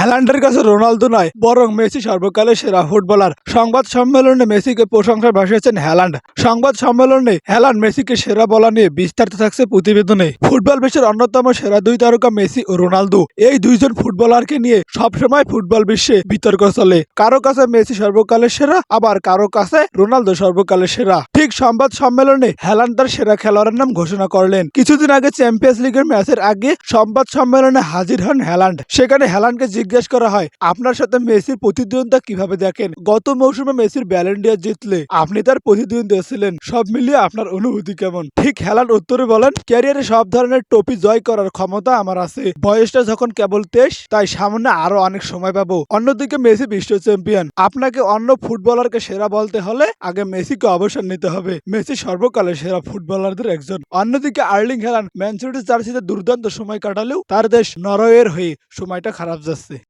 হ্যালান্ডের কাছে রোনালদো নয়, বরং মেসি সর্বকালের সেরা ফুটবলার। সংবাদ সম্মেলনে মেসিকে প্রশংসা ভাসিয়েছেন হ্যালান্ড। সংবাদ সম্মেলনে হ্যালান্ড মেসিকে সেরা বলা নিয়ে বিস্তারিত থাকছে প্রতিবেদনে। ফুটবল বিশ্বের অন্যতম সেরা দুই তারকা মেসি ও রোনালদো। এই দুইজন ফুটবলারকে নিয়ে সবসময় ফুটবল বিশ্বে বিতর্ক চলে। কারও কাছে মেসি সর্বকালের সেরা, আবার কারও কাছে রোনালদো সর্বকালের সেরা। ঠিক সংবাদ সম্মেলনে হেলান তার সেরা খেলোয়াড়ের নাম ঘোষণা করলেন। কিছুদিন আগে চ্যাম্পিয়ন্স লিগের ম্যাচের আগে সংবাদ সম্মেলনে হাজির হন হ্যালান্ড সেখানে হ্যালান্ডকে জিজ্ঞেস করা হয়, আপনার সাথে মেসির প্রতিদ্বন্দ্বিতা কীভাবে দেখেন? গত মৌসুমে মেসির ব্যালেন্ডিয়া জিতলে আপনি তার প্রতিদ্বন্দ্বী ছিলেন। সব মিলিয়ে আপনার অনুভূতি কেমন? ঠিক হ্যালান্ড উত্তরে বলেন, ক্যারিয়ারে সব ধরনের টপি জয় করার ক্ষমতা আমার আছে। বয়সটা যখন কেবল তেইশ, তাই সামনে আরও অনেক সময় পাবো। অন্যদিকে মেসি বিশ্ব চ্যাম্পিয়ন। আপনাকে অন্য ফুটবলারকে সেরা বলতে হলে আগে মেসিকে অবসর নিতে হবে। মেসি সর্বকালের সেরা ফুটবলারদের একজন। অন্যদিকে আর্লিং হেলান ম্যানচেস্টার জার্সিতে দুর্দান্ত সময় কাটালেও তার দেশ নরওয়ের হয়ে সময়টা খারাপ যাচ্ছে।